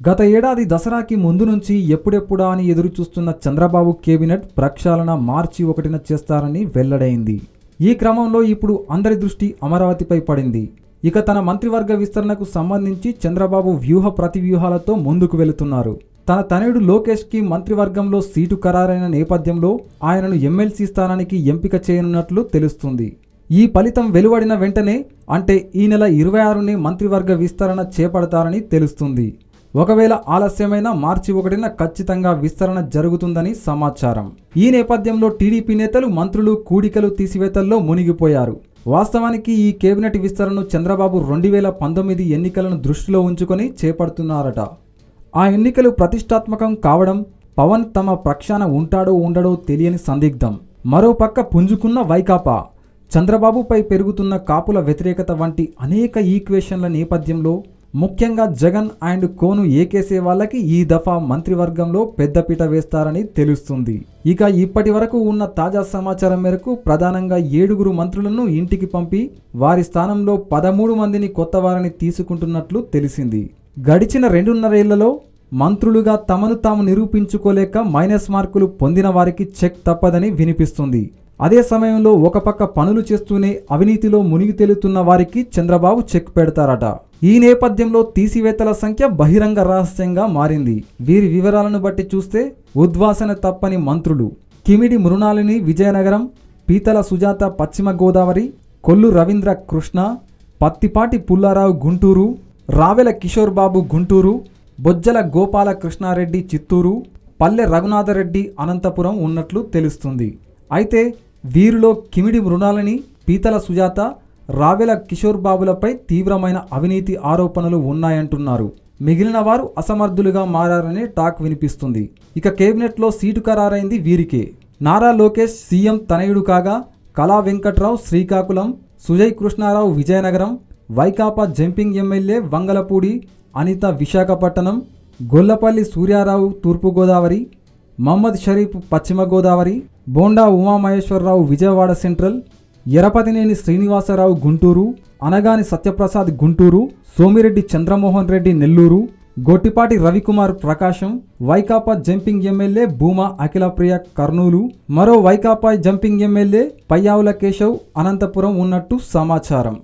గత ఏడాది దసరాకి ముందు నుంచి ఎప్పుడెప్పుడా అని ఎదురు చూస్తున్న చంద్రబాబు కేబినెట్ ప్రక్షాళన మార్చి ఒకటిన చేస్తారని వెల్లడైంది. ఈ క్రమంలో ఇప్పుడు అందరి దృష్టి అమరావతిపై పడింది. ఇక తన మంత్రివర్గ విస్తరణకు సంబంధించి చంద్రబాబు వ్యూహ ప్రతివ్యూహాలతో ముందుకు వెళుతున్నారు. తన తనయుడు లోకేష్కి మంత్రివర్గంలో సీటు ఖరారైన నేపథ్యంలో ఆయనను ఎమ్మెల్సీ స్థానానికి ఎంపిక చేయనున్నట్లు తెలుస్తుంది. ఈ ఫలితం వెలువడిన వెంటనే అంటే ఈ నెల ఇరవై ఆరునే మంత్రివర్గ విస్తరణ చేపడతారని తెలుస్తుంది. ఒకవేళ ఆలస్యమైన మార్చి ఒకటిన ఖచ్చితంగా విస్తరణ జరుగుతుందని సమాచారం. ఈ నేపథ్యంలో టీడీపీ నేతలు మంత్రులు కూడికలు తీసివేతల్లో మునిగిపోయారు. వాస్తవానికి ఈ కేబినెట్ విస్తరణను చంద్రబాబు రెండు వేల పంతొమ్మిది ఎన్నికలను దృష్టిలో ఉంచుకొని చేపడుతున్నారట. ఆ ఎన్నికలు ప్రతిష్టాత్మకం కావడం పవన్ తమ ప్రక్షాన ఉంటాడో ఉండడో తెలియని సందిగ్ధం. మరోపక్క పుంజుకున్న వైకాపా చంద్రబాబుపై పెరుగుతున్న కాపుల వ్యతిరేకత వంటి అనేక ఈక్వేషన్ల నేపథ్యంలో ముఖ్యంగా జగన్ అండ్ కోను ఏకేసే వాళ్ళకి ఈ దఫా మంత్రివర్గంలో పెద్దపీట వేస్తారని తెలుస్తుంది. ఇక ఇప్పటి వరకు ఉన్న తాజా సమాచారం మేరకు ప్రధానంగా ఏడుగురు మంత్రులను ఇంటికి పంపి వారి స్థానంలో పదమూడు మందిని కొత్త వారిని తీసుకుంటున్నట్లు తెలిసింది. గడిచిన రెండున్నరేళ్ళలో మంత్రులుగా తమను తాము నిరూపించుకోలేక మైనస్ మార్కులు పొందిన వారికి చెక్ తప్పదని వినిపిస్తుంది. అదే సమయంలో ఒక పక్క పనులు చేస్తూనే అవినీతిలో మునిగి తేలుతున్న వారికి చంద్రబాబు చెక్ పెడతారట. ఈ నేపథ్యంలో తీసివేతల సంఖ్య బహిరంగ రహస్యంగా మారింది. వీరి వివరాలను బట్టి చూస్తే ఉద్వాసన తప్పని మంత్రులు కిమిడి మృణాలిని విజయనగరం పీతల సుజాత పశ్చిమ గోదావరి కొల్లు రవీంద్ర కృష్ణ పత్తిపాటి పుల్లారావు గుంటూరు రావెల కిషోర్ బాబు గుంటూరు బొజ్జల గోపాలకృష్ణారెడ్డి చిత్తూరు పల్లె రఘునాథరెడ్డి అనంతపురం ఉన్నట్లు తెలుస్తుంది. అయితే వీరిలో కిమిడి మృణాలని పీతల సుజాత రావెల కిషోర్ బాబులపై తీవ్రమైన అవినీతి ఆరోపణలు ఉన్నాయంటున్నారు. మిగిలిన వారు అసమర్థులుగా మారారనే టాక్ వినిపిస్తుంది. ఇక కేబినెట్లో సీటు ఖరారైంది వీరికే. నారా లోకేష్ సీఎం తనయుడు కాగా Kala Venkatrao Srikakulam Sujay Krishnarao Vizianagaram Vaikapa jumping MLA Vangalapudi Anitha Visakhapatnam Gollapalli Suryarao Thurpugodavari Mohammed Sharif Paschima Godavari Bonda Umamaheswararao Vijayawada central Yarapathineni Srinivasarao Guntur Anagani Satyaprasad Guntur Somireddy Chandramohan Reddy Nellore Gottipati Ravikumar Prakasam Vaikapa jumping MLA Bhuma Akhilapriya Kurnool మరో Vaikapa jumping MLA Payyavula Keshav Anantapuram ఉన్నట్టు సమాచారం.